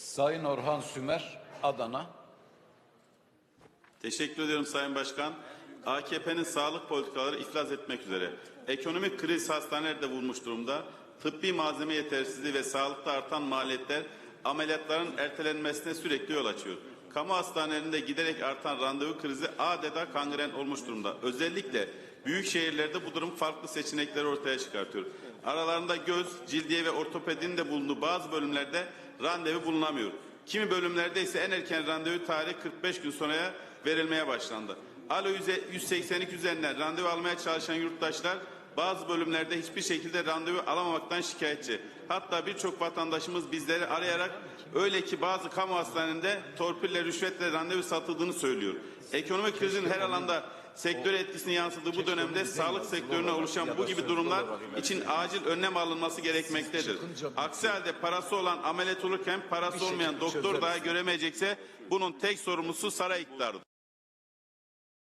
Sayın Orhan Sümer, Adana. Teşekkür ediyorum Sayın Başkan. AKP'nin sağlık politikaları iflas etmek üzere. Ekonomik kriz hastanelerde vurmuş durumda. Tıbbi malzeme yetersizliği ve sağlıkta artan maliyetler ameliyatların ertelenmesine sürekli yol açıyor. Kamu hastanelerinde giderek artan randevu krizi adeta kangren olmuş durumda. Özellikle büyük şehirlerde bu durum farklı seçenekleri ortaya çıkartıyor. Aralarında göz, cildiye ve ortopedinin de bulunduğu bazı bölümlerde randevu bulunamıyor. Kimi bölümlerde ise en erken randevu tarihi 45 gün sonraya verilmeye başlandı. Alo 182 üzerinden randevu almaya çalışan yurttaşlar bazı bölümlerde hiçbir şekilde randevu alamamaktan şikayetçi. Hatta birçok vatandaşımız bizleri arayarak öyle ki bazı kamu hastanelerinde torpille rüşvetle randevu satıldığını söylüyor. Ekonomik krizin her alanda sektör etkisini yansıdığı bu dönemde sağlık sektörüne oluşan bu gibi durumlar için acil önlem alınması gerekmektedir. Aksi halde parası olan ameliyat olurken parası olmayan doktor daha göremeyecekse bunun tek sorumlusu saray iktidarıdır.